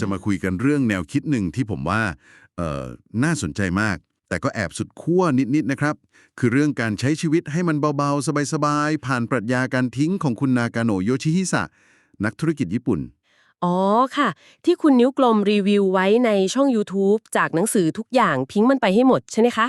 จะมาคุยกันเรื่องแนวคิดหนึ่งที่ผมว่าเอ่อน่าสนใจมาก แต่ก็แอบสุดขั้วนิดๆนะครับ คือเรื่องการใช้ชีวิตให้มันเบาๆ สบายๆ ผ่านปรัชญาการทิ้งของคุณนากาโนะโยชิฮิสะนักธุรกิจญี่ปุ่นอ๋อค่ะ ที่คุณนิ้วกลมรีวิวไว้ในช่อง YouTube จากหนังสือทุกอย่างพิงค์มันไปให้หมดใช่ไหมคะ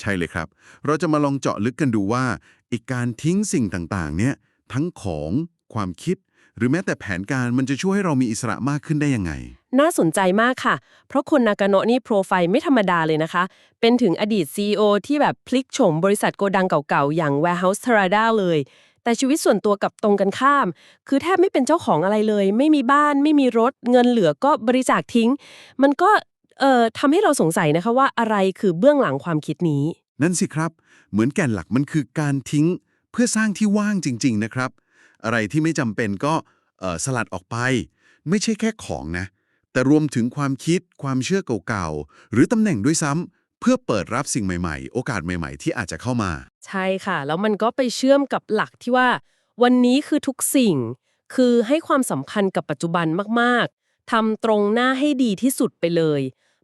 ใช่เลยครับ เราจะมาลองเจาะลึกกันดูว่าอีกการทิ้งสิ่งต่างๆ เนี่ย ทั้งของความคิด หรือแม้แต่แผนการมันจะช่วยให้เรามีอิสระมากขึ้นได้ยังไง น่าสนใจมากค่ะ เพราะคุณนากาโนะนี่โปรไฟล์ไม่ธรรมดาเลยนะคะ เป็นถึงอดีต CEO ที่แบบพลิกโฉมบริษัทโกดังเก่าๆ อย่าง Warehouse Terada เลย แต่ชีวิตส่วนตัวกับตรงกันข้าม คือแทบไม่เป็นเจ้าของอะไรเลย ไม่มีบ้าน ไม่มีรถ เงินเหลือก็บริจาคทิ้ง มันก็เอ่อทำให้เราสงสัยนะคะว่าอะไรคือเบื้องหลังความคิดนี้ นั่นสิครับ เหมือนแก่นหลักมันคือการทิ้ง เพื่อสร้างที่ว่างจริง ๆ นะครับ อะไรที่ไม่จำเป็นก็เอ่อ สลัดออกไป ไม่ใช่แค่ของนะ แต่รวมถึงความคิดความเชื่อเก่าๆ หรือตำแหน่งด้วยซ้ำเพื่อเปิดรับสิ่งใหม่ๆ โอกาสใหม่ๆ ที่อาจจะเข้ามา ใช่ค่ะ แล้วมันก็ไปเชื่อมกับหลักที่ว่า วันนี้คือทุกสิ่ง คือให้ความสำคัญกับปัจจุบันมากๆทำตรงหน้าให้ดีที่สุดไปเลย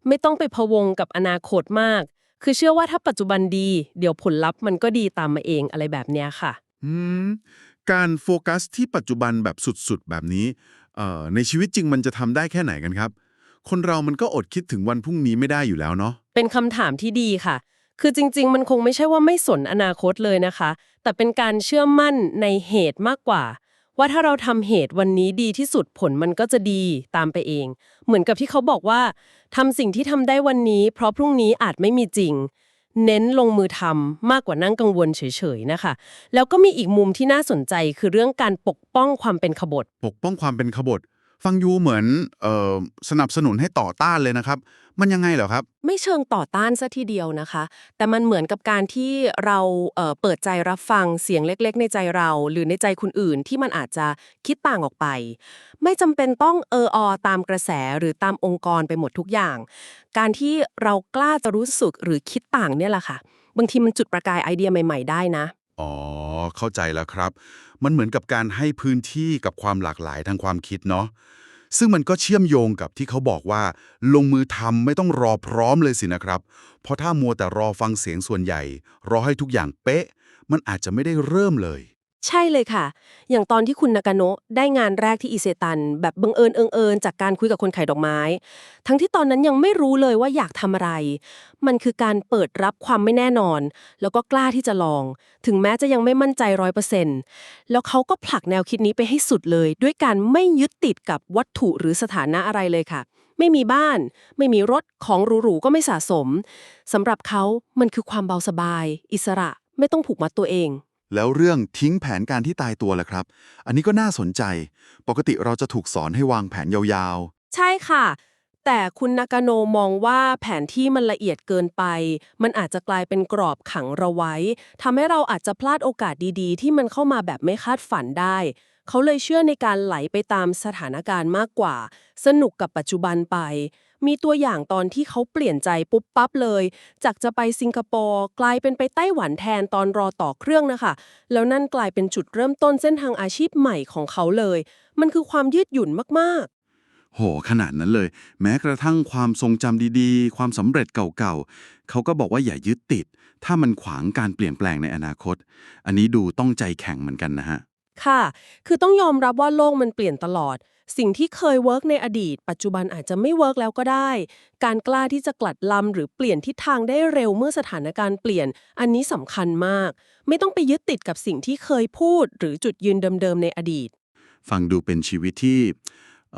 ไม่ต้องไปพะวงกับอนาคตมาก คือเชื่อว่าถ้าปัจจุบันดี เดี๋ยวผลลัพธ์มันก็ดีตามมาเองอะไรแบบเนี้ยค่ะ อืม การโฟกัสที่ปัจจุบันแบบสุดๆ แบบนี้ ในชีวิตจริงมันจะทำได้แค่ไหนกันครับ คนเรามันก็อดคิดถึงวันพรุ่งนี้ไม่ได้อยู่แล้วเนาะ เป็นคำถามที่ดีค่ะ คือจริง ๆ มันคงไม่ใช่ว่าไม่สนอนาคตเลยนะคะ แต่เป็นการเชื่อมั่นในเหตุมากกว่า ว่าถ้าเราทำเหตุวันนี้ดีที่สุดผลมันก็จะดีตามไปเอง เหมือนกับที่เขาบอกว่าทำสิ่งที่ทำได้วันนี้ เพราะพรุ่งนี้อาจไม่มีจริง เน้นลงมือทำมากกว่านั่งกังวลเฉยๆนะคะ แล้วก็มีอีกมุมที่น่าสนใจคือเรื่องการปกป้องความเป็นขบฏ ปกป้องความเป็นขบฏ ฟังยูเหมือนเออสนับสนุนให้ต่อต้านเลยนะครับ มันยังไงเหรอครับ ไม่เชิงต่อต้านซะทีเดียวนะคะ แต่มันเหมือนกับการที่เราเเปิดใจรับฟังเสียงเล็ก ๆ ในใจเรา หรือในใจคนอื่นที่มันอาจจะคิดต่างออกไป ไม่จำเป็นต้องเอออตามกระแสหรือตามองค์กรไปหมดทุกอย่าง การที่เรากล้าจะรู้สึกหรือคิดต่างเนี่ยแหละค่ะ บางทีมันจุดประกายไอเดียใหม่ ๆ ได้นะ อ๋อ เข้าใจแล้วครับ มันเหมือนกับการให้พื้นที่กับความหลากหลายทางความคิดเนาะซึ่งมันก็เชื่อมโยงกับที่เขาบอกว่า ลงมือทำไม่ต้องรอพร้อมเลยสินะครับ เพราะถ้ามัวแต่รอฟังเสียงส่วนใหญ่ รอให้ทุกอย่างเป๊ะ มันอาจจะไม่ได้เริ่มเลย ใช่เลยค่ะ อย่างตอนที่คุณนากาโนะได้งานแรกที่อิเซตัน แบบบังเอิญเอิงเอิญจากการคุยกับคนขายดอกไม้ ทั้งที่ตอนนั้นยังไม่รู้เลยว่าอยากทำอะไร มันคือการเปิดรับความไม่แน่นอน แล้วก็กล้าที่จะลอง ถึงแม้จะยังไม่มั่นใจร้อยเปอร์เซ็นต์แล้วเขาก็ผลักแนวคิดนี้ไปให้สุดเลย ด้วยการไม่ยึดติดกับวัตถุหรือสถานะอะไรเลยค่ะ ไม่มีบ้าน ไม่มีรถของหรูๆก็ไม่สะสมสำหรับเขามันคือความเบาสบาย อิสระไม่ต้องผูกมัดตัวเอง แล้วเรื่องทิ้งแผนการที่ตายตัวล่ะครับ อันนี้ก็น่าสนใจ ปกติเราจะถูกสอนให้วางแผนยาวๆ ใช่ค่ะ แต่คุณนากาโนมองว่าแผนที่มันละเอียดเกินไป มันอาจจะกลายเป็นกรอบขังเราไว้ทำให้เราอาจจะพลาดโอกาสดีๆ ที่มันเข้ามาแบบไม่คาดฝันได้ เขาเลยเชื่อในการไหลไปตามสถานการณ์มากกว่า สนุกกับปัจจุบันไป มีตัวอย่างตอนที่เขาเปลี่ยนใจปุ๊บปั๊บเลย จากจะไปสิงคโปร์กลายเป็นไปไต้หวันแทนตอนรอต่อเครื่องนะคะ แล้วนั่นกลายเป็นจุดเริ่มต้นเส้นทางอาชีพใหม่ของเขาเลย มันคือความยืดหยุ่นมากๆโหขนาดนั้นเลย แม้กระทั่งความทรงจำดีๆ ความสำเร็จเก่าๆ เขาก็บอกว่าอย่ายึดติด ถ้ามันขวางการเปลี่ยนแปลงในอนาคต อันนี้ดูต้องใจแข็งเหมือนกันนะฮะ ค่ะ คือต้องยอมรับว่าโลกมันเปลี่ยนตลอด สิ่งที่เคยเวิร์กในอดีต ปัจจุบันอาจจะไม่เวิร์กแล้วก็ได้ การกล้าที่จะกลัดลำหรือเปลี่ยนทิศทางได้เร็วเมื่อสถานการณ์เปลี่ยน อันนี้สำคัญมาก ไม่ต้องไปยึดติดกับสิ่งที่เคยพูด หรือจุดยืนเดิมๆในอดีต ฟังดูเป็นชีวิตที่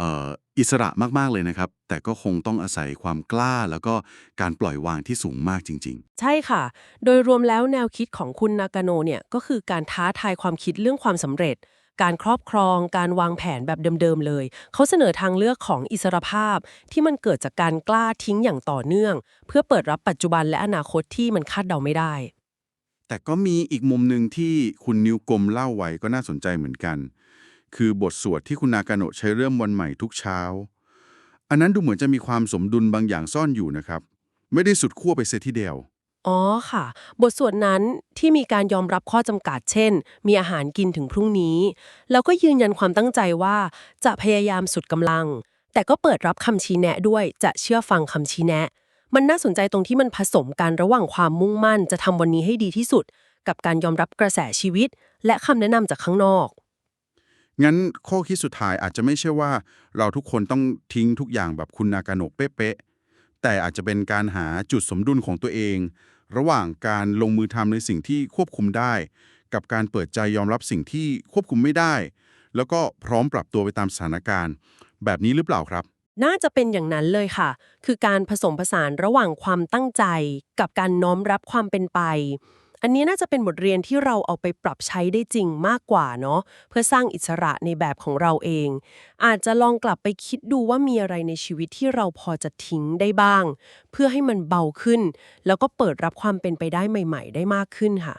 อ่ออิสระมากๆเลยนะครับ แต่ก็คงต้องอาศัยความกล้าแล้วก็การปล่อยวางที่สูงมากจริงใช่ค่ะ โดยรวมแล้วแนวคิดของคุณนากาโนเนี่ยก็คือการท้าทายความคิดเรื่องความสำเร็จ การครอบครอง การวางแผนแบบเดิม ๆ เลย เขาเสนอทางเลือกของอิสรภาพที่มันเกิดจากการกล้าทิ้งอย่างต่อเนื่อง เพื่อเปิดรับปัจจุบันและอนาคตที่มันคาดเดาไม่ได้ แต่ก็มีอีกมุมหนึ่งที่คุณนิวกลมเล่าไว้ก็น่าสนใจเหมือนกัน คือบทสวดที่คุณนากาโนะใช้เริ่มวันใหม่ทุกเช้า อันนั้นดูเหมือนจะมีความสมดุลบางอย่างซ่อนอยู่นะครับ ไม่ได้สุดขั้วไปเสียทีเดียว อ๋อค่ะ บทสวดนั้นที่มีการยอมรับข้อจำกัด เช่น มีอาหารกินถึงพรุ่งนี้ แล้วก็ยืนยันความตั้งใจว่าจะพยายามสุดกำลัง แต่ก็เปิดรับคำชี้แนะด้วยจะเชื่อฟังคำชี้แนะ มันน่าสนใจตรงที่มันผสมกันระหว่างความมุ่งมั่นจะทำวันนี้ให้ดีที่สุด กับการยอมรับกระแสชีวิต และคำแนะนำจากข้างนอก งั้นข้อคิดสุดท้ายอาจจะไม่ใช่ว่าเราทุกคนต้องทิ้งทุกอย่างแบบคุณนากาโนะเป๊ะๆแต่อาจจะเป็นการหาจุดสมดุลของตัวเอง ระหว่างการลงมือทำในสิ่งที่ควบคุมได้ กับการเปิดใจยอมรับสิ่งที่ควบคุมไม่ได้ แล้วก็พร้อมปรับตัวไปตามสถานการณ์ แบบนี้หรือเปล่าครับ น่าจะเป็นอย่างนั้นเลยค่ะ คือการผสมผสานระหว่างความตั้งใจ กับการน้อมรับความเป็นไป อันนี้น่าจะเป็นบทเรียนที่เราเอาไปปรับใช้ได้จริงมากกว่าเนาะเพื่อสร้างอิสระในแบบของเราเอง อาจจะลองกลับไปคิดดูว่ามีอะไรในชีวิตที่เราพอจะทิ้งได้บ้าง เพื่อให้มันเบาขึ้น แล้วก็เปิดรับความเป็นไปได้ใหม่ ๆ ได้มากขึ้นค่ะ